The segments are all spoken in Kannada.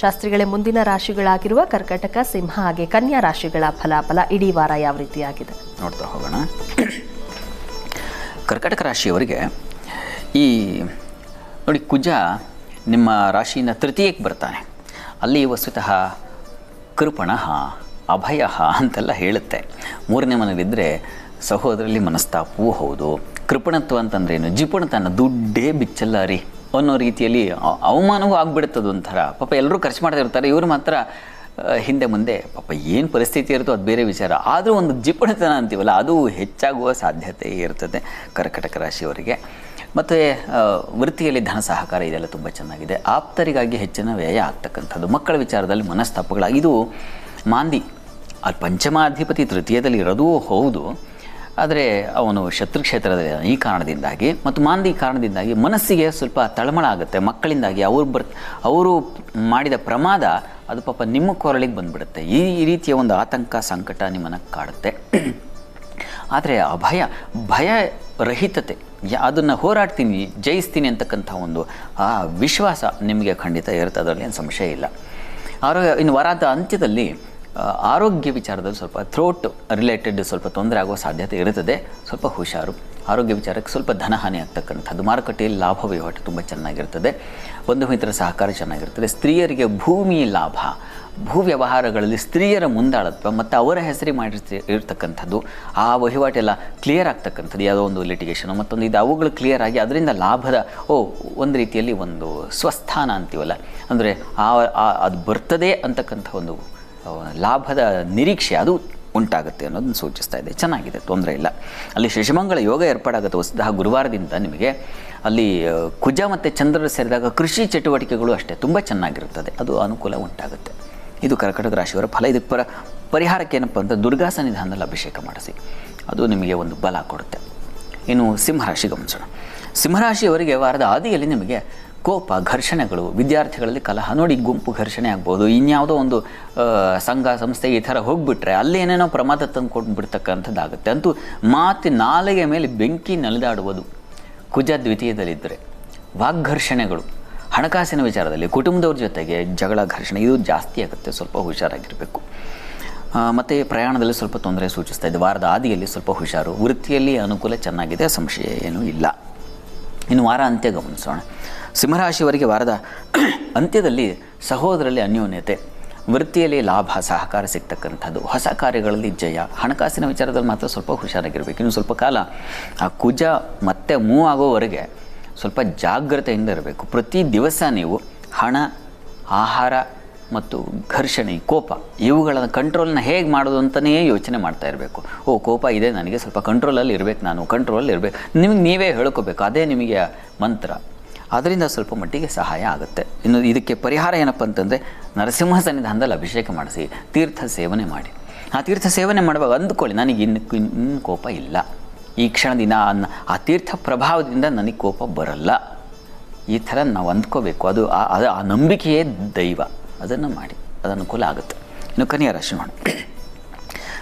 ಶಾಸ್ತ್ರಿಗಳೇ ಮುಂದಿನ ರಾಶಿಗಳಾಗಿರುವ ಕರ್ಕಟಕ, ಸಿಂಹ ಹಾಗೆ ಕನ್ಯಾ ರಾಶಿಗಳ ಫಲಾಫಲ ಇಡೀ ವಾರ ಯಾವ ರೀತಿಯಾಗಿದೆ? ನೋಡ್ತಾ ಹೋಗೋಣ. ಕರ್ಕಟಕ ರಾಶಿಯವರಿಗೆ ಈ, ನೋಡಿ, ಕುಜ ನಿಮ್ಮ ರಾಶಿಯಿಂದ ತೃತೀಯಕ್ಕೆ ಬರ್ತಾನೆ. ಅಲ್ಲಿ ವಸ್ತುತಃ ಕೃಪಣಃ, ಅಭಯ ಅಂತೆಲ್ಲ ಹೇಳುತ್ತೆ. ಮೂರನೇ ಮನೇಲಿದ್ದರೆ ಸಹೋದರಲ್ಲಿ ಮನಸ್ತಾಪವೂ ಹೌದು. ಕೃಪಣತ್ವ ಅಂತಂದ್ರೇನು ಜಿಪುಣತನ, ದುಡ್ಡೇ ಬಿಚ್ಚಲ್ಲ ರೀ ಅನ್ನೋ ರೀತಿಯಲ್ಲಿ ಅವಮಾನವೂ ಆಗ್ಬಿಡುತ್ತದು ಒಂಥರ. ಪಾಪ ಎಲ್ಲರೂ ಖರ್ಚು ಮಾಡ್ತಾ ಇರ್ತಾರೆ. ಇವರು ಮಾತ್ರ ಹಿಂದೆ ಮುಂದೆ. ಪಾಪ ಏನು ಪರಿಸ್ಥಿತಿ ಇರುತ್ತೋ ಅದು ಬೇರೆ ವಿಚಾರ. ಆದರೂ ಒಂದು ಜಿಪುಣತನ ಅಂತೀವಲ್ಲ, ಅದು ಹೆಚ್ಚಾಗುವ ಸಾಧ್ಯತೆ ಇರ್ತದೆ ಕರ್ಕಟಕ ರಾಶಿಯವರಿಗೆ. ಮತ್ತು ವೃತ್ತಿಯಲ್ಲಿ ಧನ ಸಹಕಾರ ಇದೆಲ್ಲ ತುಂಬ ಚೆನ್ನಾಗಿದೆ. ಆಪ್ತರಿಗಾಗಿ ಹೆಚ್ಚಿನ ವ್ಯಯ ಆಗ್ತಕ್ಕಂಥದ್ದು. ಮಕ್ಕಳ ವಿಚಾರದಲ್ಲಿ ಮನಸ್ತಾಪಗಳ ಇದು ಮಾಂದಿ ಅದು ಪಂಚಮಾಧಿಪತಿ ತೃತೀಯದಲ್ಲಿ ಇರೋದೂ ಹೌದು. ಆದರೆ ಅವನು ಶತ್ರು ಕ್ಷೇತ್ರದ ಈ ಕಾರಣದಿಂದಾಗಿ ಮತ್ತು ಮಾಂದಿ ಕಾರಣದಿಂದಾಗಿ ಮನಸ್ಸಿಗೆ ಸ್ವಲ್ಪ ತಳಮಳ ಆಗುತ್ತೆ. ಮಕ್ಕಳಿಂದಾಗಿ ಅವರು ಬರ್, ಅವರು ಮಾಡಿದ ಪ್ರಮಾದ ಅದು ಪಾಪ ನಿಮ್ಮ ಕೊರಳಿಗೆ ಬಂದ್ಬಿಡುತ್ತೆ. ಈ ರೀತಿಯ ಒಂದು ಆತಂಕ, ಸಂಕಟ ನಿಮ್ಮನ್ನು ಕಾಡುತ್ತೆ. ಆದರೆ ಆ ಭಯ ಭಯ ರಹಿತತೆ. ಅದನ್ನು ಹೋರಾಡ್ತೀನಿ, ಜಯಿಸ್ತೀನಿ ಅಂತಕ್ಕಂಥ ಒಂದು, ಆ ವಿಶ್ವಾಸ ನಿಮಗೆ ಖಂಡಿತ ಇರುತ್ತೆ. ಅದರಲ್ಲಿ ಏನು ಸಂಶಯ ಇಲ್ಲ. ಆರೋಗ್ಯ, ಇನ್ನು ವಾರದ ಅಂತ್ಯದಲ್ಲಿ ಆರೋಗ್ಯ ವಿಚಾರದಲ್ಲಿ ಸ್ವಲ್ಪ ಥ್ರೋಟ್ ರಿಲೇಟೆಡ್ ಸ್ವಲ್ಪ ತೊಂದರೆ ಆಗುವ ಸಾಧ್ಯತೆ ಇರುತ್ತದೆ. ಸ್ವಲ್ಪ ಹುಷಾರು. ಆರೋಗ್ಯ ವಿಚಾರಕ್ಕೆ ಸ್ವಲ್ಪ ಧನಹಾನಿ ಆಗ್ತಕ್ಕಂಥದ್ದು. ಮಾರುಕಟ್ಟೆಯಲ್ಲಿ ಲಾಭ ವಹಿವಾಟು ತುಂಬ ಚೆನ್ನಾಗಿರ್ತದೆ. ಬಂಧು ಮಿತ್ರ ಸಹಕಾರ ಚೆನ್ನಾಗಿರ್ತದೆ. ಸ್ತ್ರೀಯರಿಗೆ ಭೂಮಿ ಲಾಭ. ಭೂ ವ್ಯವಹಾರಗಳಲ್ಲಿ ಸ್ತ್ರೀಯರ ಮುಂದಾಳತ್ವ ಮತ್ತು ಅವರ ಹೆಸರಿ ಮಾಡಿರ್ತಿ, ಇರ್ತಕ್ಕಂಥದ್ದು. ಆ ವಹಿವಾಟೆಲ್ಲ ಕ್ಲಿಯರ್ ಆಗ್ತಕ್ಕಂಥದ್ದು. ಯಾವುದೋ ಒಂದು ಲಿಟಿಗೇಷನು ಮತ್ತೊಂದು ಇದು ಅವುಗಳು ಕ್ಲಿಯರ್ ಆಗಿ ಅದರಿಂದ ಲಾಭದ, ಓ, ಒಂದು ರೀತಿಯಲ್ಲಿ ಒಂದು ಸ್ವಸ್ಥಾನ ಅಂತೀವಲ್ಲ. ಅಂದರೆ ಆ, ಅದು ಬರ್ತದೆ ಅಂತಕ್ಕಂಥ ಒಂದು ಲಾಭದ ನಿರೀಕ್ಷೆ ಅದು ಉಂಟಾಗುತ್ತೆ ಅನ್ನೋದನ್ನು ಸೂಚಿಸ್ತಾ ಇದೆ. ಚೆನ್ನಾಗಿದೆ, ತೊಂದರೆ ಇಲ್ಲ. ಅಲ್ಲಿ ಶಶಿಮಂಗಳ ಯೋಗ ಏರ್ಪಾಡಾಗುತ್ತೆ. ವಸ್ತುತಃ ಗುರುವಾರದಿಂದ ನಿಮಗೆ ಅಲ್ಲಿ ಕುಜ ಮತ್ತು ಚಂದ್ರರು ಸೇರಿದಾಗ ಕೃಷಿ ಚಟುವಟಿಕೆಗಳು ಅಷ್ಟೇ. ತುಂಬ ಚೆನ್ನಾಗಿರುತ್ತದೆ. ಅದು ಅನುಕೂಲ ಉಂಟಾಗುತ್ತೆ. ಇದು ಕರ್ಕಟಕ ರಾಶಿಯವರ ಫಲ. ಇದಕ್ಕೆ ಪರ, ಪರಿಹಾರಕ್ಕೆ ಏನಪ್ಪ ಅಂತ ದುರ್ಗಾ ಸನ್ನಿಧಾನದಲ್ಲಿ ಅಭಿಷೇಕ ಮಾಡಿಸಿ. ಅದು ನಿಮಗೆ ಒಂದು ಬಲ ಕೊಡುತ್ತೆ. ಇನ್ನು ಸಿಂಹರಾಶಿ ಗಮನಿಸೋಣ. ಸಿಂಹರಾಶಿಯವರಿಗೆ ವಾರದ ಆದಿಯಲ್ಲಿ ನಿಮಗೆ ಕೋಪ, ಘರ್ಷಣೆಗಳು, ವಿದ್ಯಾರ್ಥಿಗಳಲ್ಲಿ ಕಲಹ, ನೋಡಿ ಗುಂಪು ಘರ್ಷಣೆ ಆಗ್ಬೋದು. ಇನ್ಯಾವುದೋ ಒಂದು ಸಂಘ, ಸಂಸ್ಥೆ ಈ ಥರ ಹೋಗ್ಬಿಟ್ರೆ ಅಲ್ಲಿ ಏನೇನೋ ಪ್ರಮಾದ ತಂದು ಬಿಡ್ತಕ್ಕಂಥದ್ದಾಗುತ್ತೆ ಅಂತೂ ಮಾತಿ ನಾಲೆಯ ಮೇಲೆ ಬೆಂಕಿ ನಲಿದಾಡುವುದು ಕುಜ ದ್ವಿತೀಯದಲ್ಲಿದ್ದರೆ. ವಾಗ್ಘರ್ಷಣೆಗಳು, ಹಣಕಾಸಿನ ವಿಚಾರದಲ್ಲಿ ಕುಟುಂಬದವ್ರ ಜೊತೆಗೆ ಜಗಳ, ಘರ್ಷಣೆ, ಇದು ಜಾಸ್ತಿ ಆಗುತ್ತೆ, ಸ್ವಲ್ಪ ಹುಷಾರಾಗಿರಬೇಕು. ಮತ್ತು ಪ್ರಯಾಣದಲ್ಲಿ ಸ್ವಲ್ಪ ತೊಂದರೆ ಸೂಚಿಸ್ತಾ ಇದೆ. ವಾರದ ಆದಿಯಲ್ಲಿ ಸ್ವಲ್ಪ ಹುಷಾರು, ವೃತ್ತಿಯಲ್ಲಿ ಅನುಕೂಲ ಚೆನ್ನಾಗಿದೆ, ಸಂಶಯ ಏನೂ ಇಲ್ಲ. ಇನ್ನು ವಾರ ಅಂತ್ಯ ಗಮನಿಸೋಣ. ಸಿಂಹರಾಶಿಯವರಿಗೆ ವಾರದ ಅಂತ್ಯದಲ್ಲಿ ಸಹೋದರಲ್ಲಿ ಅನ್ಯೋನ್ಯತೆ, ವೃತ್ತಿಯಲ್ಲಿ ಲಾಭ, ಸಹಕಾರ ಸಿಗ್ತಕ್ಕಂಥದ್ದು, ಹೊಸ ಕಾರ್ಯಗಳಲ್ಲಿ ಜಯ. ಹಣಕಾಸಿನ ವಿಚಾರದಲ್ಲಿ ಮಾತ್ರ ಸ್ವಲ್ಪ ಹುಷಾರಾಗಿರಬೇಕು. ಇನ್ನು ಸ್ವಲ್ಪ ಕಾಲ ಆ ಕುಜ ಮತ್ತೆ ಮೂವ್ ಆಗೋವರೆಗೆ ಸ್ವಲ್ಪ ಜಾಗ್ರತೆಯಿಂದ ಇರಬೇಕು. ಪ್ರತಿ ದಿವಸ ನೀವು ಹಣ, ಆಹಾರ ಮತ್ತು ಘರ್ಷಣೆ, ಕೋಪ ಇವುಗಳನ್ನು ಕಂಟ್ರೋಲ್ನ ಹೇಗೆ ಮಾಡೋದು ಅಂತಲೇ ಯೋಚನೆ ಮಾಡ್ತಾ ಇರಬೇಕು. ಓ, ಕೋಪ ಇದೆ, ನನಗೆ ಸ್ವಲ್ಪ ಕಂಟ್ರೋಲಲ್ಲಿ ಇರಬೇಕು, ನಾನು ಕಂಟ್ರೋಲಲ್ಲಿ ಇರಬೇಕು. ನಿಮಗೆ ನೀವೇ ಹೇಳ್ಕೋಬೇಕು. ಅದೇ ನಿಮಗೆ ಮಂತ್ರ. ಅದರಿಂದ ಸ್ವಲ್ಪ ಮಟ್ಟಿಗೆ ಸಹಾಯ ಆಗುತ್ತೆ. ಇನ್ನು ಇದಕ್ಕೆ ಪರಿಹಾರ ಏನಪ್ಪ ಅಂತಂದರೆ, ನರಸಿಂಹ ಸನ್ನಿಧಾನದಲ್ಲಿ ಅಭಿಷೇಕ ಮಾಡಿಸಿ, ತೀರ್ಥ ಸೇವನೆ ಮಾಡಿ. ಆ ತೀರ್ಥ ಸೇವನೆ ಮಾಡುವಾಗ ಅಂದ್ಕೊಳ್ಳಿ, ನನಗೆ ಇನ್ನು ಇನ್ನು ಕೋಪ ಇಲ್ಲ. ಈ ಕ್ಷಣದಿಂದ ಆ- ತೀರ್ಥ ಪ್ರಭಾವದಿಂದ ನನಗೆ ಕೋಪ ಬರಲ್ಲ. ಈ ಥರ ನಾವು ಅಂದ್ಕೋಬೇಕು. ಅದು ಆ- ಅದು ಆ ನಂಬಿಕೆಯೇ ದೈವ. ಅದನ್ನು ಮಾಡಿ. ಅದು ಅನುಕೂಲ ಆಗುತ್ತೆ. ಇನ್ನು ಕನ್ಯಾ ರಾಶಿ ನೋಡಿ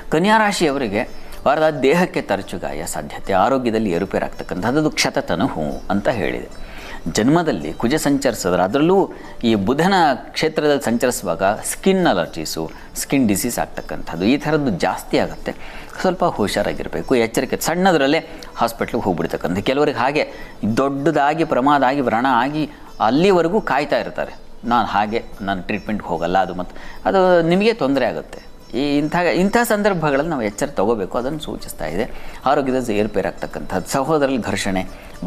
ಕನ್ಯಾ ರಾಶಿಯವರಿಗೆ ವಾರದ ದೇಹಕ್ಕೆ ತರಚುಗಾಯ ಸಾಧ್ಯತೆ, ಆರೋಗ್ಯದಲ್ಲಿ ಏರುಪೇರಾಗ್ತಕ್ಕಂಥದ್ದು ಕ್ಷತತನು ಹೂ ಅಂತ ಹೇಳಿದೆ. ಜನ್ಮದಲ್ಲಿ ಕುಜ ಸಂಚರಿಸಿದ್ರೆ, ಅದರಲ್ಲೂ ಈ ಬುಧನ ಕ್ಷೇತ್ರದಲ್ಲಿ ಸಂಚರಿಸುವಾಗ ಸ್ಕಿನ್ ಅಲರ್ಜೀಸು ಸ್ಕಿನ್ ಡಿಸೀಸ್ ಆಗ್ತಕ್ಕಂಥದ್ದು. ಈ ಥರದ್ದು ಜಾಸ್ತಿ ಆಗುತ್ತೆ. ಸ್ವಲ್ಪ ಹುಷಾರಾಗಿರಬೇಕು. ಎಚ್ಚರಿಕೆ, ಸಣ್ಣದರಲ್ಲೇ ಹಾಸ್ಪಿಟ್ಲಿಗೆ ಹೋಗ್ಬಿಡ್ತಕ್ಕಂಥ ಕೆಲವರಿಗೆ ಹಾಗೆ ದೊಡ್ಡದಾಗಿ ಪ್ರಮಾದ ಆಗಿ ವ್ರಣ ಆಗಿ ಅಲ್ಲಿವರೆಗೂ ಕಾಯ್ತಾ ಇರ್ತಾರೆ. ನಾನು ಹಾಗೆ, ನಾನು ಟ್ರೀಟ್ಮೆಂಟ್ಗೆ ಹೋಗಲ್ಲ, ಅದು ಮತ್ತು. ಅದು ನಿಮಗೆ ತೊಂದರೆ ಆಗುತ್ತೆ. ಈ ಇಂಥ ಇಂಥ ಸಂದರ್ಭಗಳಲ್ಲಿ ನಾವು ಎಚ್ಚರ ತಗೋಬೇಕು, ಅದನ್ನು ಸೂಚಿಸ್ತಾ ಇದೆ. ಆರೋಗ್ಯದ ಏರ್ಪೇರಾಗ್ತಕ್ಕಂಥದ್ದು ಸಹೋದರಲ್ಲಿ ಘರ್ಷಣೆ,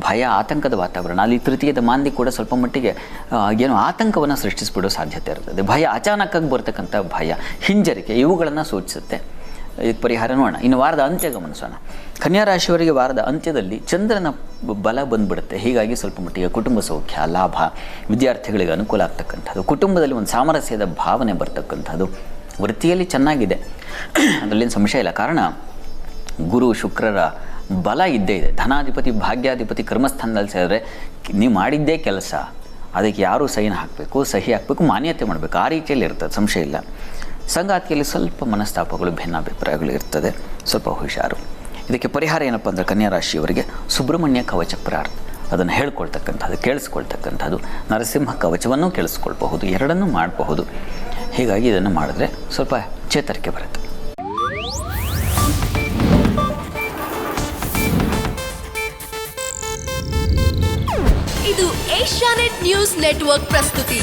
ಭಯ, ಆತಂಕದ ವಾತಾವರಣ, ಅಲ್ಲಿ ತೃತೀಯದ ಮಾಂದಿ ಕೂಡ ಸ್ವಲ್ಪ ಮಟ್ಟಿಗೆ ಏನು ಆತಂಕವನ್ನು ಸೃಷ್ಟಿಸಿಬಿಡೋ ಸಾಧ್ಯತೆ ಇರ್ತದೆ. ಭಯ ಅಚಾನಕ್ಕಾಗಿ ಬರ್ತಕ್ಕಂಥ ಭಯ, ಹಿಂಜರಿಕೆ, ಇವುಗಳನ್ನು ಸೂಚಿಸುತ್ತೆ. ಇದು ಪರಿಹಾರ ನೋಡೋಣ. ಇನ್ನು ವಾರದ ಅಂತ್ಯ ಗಮನಿಸೋಣ. ಕನ್ಯಾ ರಾಶಿಯವರಿಗೆ ವಾರದ ಅಂತ್ಯದಲ್ಲಿ ಚಂದ್ರನ ಬಲ ಬಂದ್ಬಿಡುತ್ತೆ. ಹೀಗಾಗಿ ಸ್ವಲ್ಪ ಮಟ್ಟಿಗೆ ಕುಟುಂಬ ಸೌಖ್ಯ, ಲಾಭ, ವಿದ್ಯಾರ್ಥಿಗಳಿಗೆ ಅನುಕೂಲ ಆಗ್ತಕ್ಕಂಥದ್ದು. ಕುಟುಂಬದಲ್ಲಿ ಒಂದು ಸಾಮರಸ್ಯದ ಭಾವನೆ ಬರ್ತಕ್ಕಂಥದ್ದು. ವೃತ್ತಿಯಲ್ಲಿ ಚೆನ್ನಾಗಿದೆ. ಅದರಲ್ಲೇನು ಸಂಶಯ ಇಲ್ಲ. ಕಾರಣ, ಗುರು ಶುಕ್ರರ ಬಲ ಇದ್ದೇ ಇದೆ. ಧನಾಧಿಪತಿ, ಭಾಗ್ಯಾಧಿಪತಿ ಕರ್ಮಸ್ಥಾನದಲ್ಲಿ ಸೇರಿದ್ರೆ ನೀವು ಮಾಡಿದ್ದೇ ಕೆಲಸ. ಅದಕ್ಕೆ ಯಾರು ಸೈನ್ ಹಾಕಬೇಕು? ಸಹಿ ಹಾಕಬೇಕು? ಮಾನ್ಯತೆ ಮಾಡಬೇಕು? ಆ ರೀತಿಯಲ್ಲಿ ಇರ್ತದೆ. ಸಂಶಯ ಇಲ್ಲ. ಸಂಗಾತಿಯಲ್ಲಿ ಸ್ವಲ್ಪ ಮನಸ್ತಾಪಗಳು, ಭಿನ್ನಾಭಿಪ್ರಾಯಗಳು ಇರ್ತದೆ. ಸ್ವಲ್ಪ ಹುಷಾರು. ಇದಕ್ಕೆ ಪರಿಹಾರ ಏನಪ್ಪ ಅಂದರೆ ಕನ್ಯಾ ರಾಶಿಯವರಿಗೆ ಸುಬ್ರಹ್ಮಣ್ಯ ಕವಚ ಪ್ರಾರ್ಥ. ಅದನ್ನು ಹೇಳ್ಕೊಳ್ತಕ್ಕಂಥದ್ದು, ಕೇಳಿಸ್ಕೊಳ್ತಕ್ಕಂಥದ್ದು, ನರಸಿಂಹ ಕವಚವನ್ನು ಕೇಳಿಸ್ಕೊಳ್ಬಹುದು. ಎರಡನ್ನೂ ಮಾಡಬಹುದು. ಹೀಗಾಗಿ ಇದನ್ನು ಮಾಡಿದ್ರೆ ಸ್ವಲ್ಪ ಚೇತರಿಕೆ ಬರುತ್ತೆ. ಇದು ಏಷ್ಯಾನೆಟ್ ನ್ಯೂಸ್ ನೆಟ್ವರ್ಕ್ ಪ್ರಸ್ತುತಿ.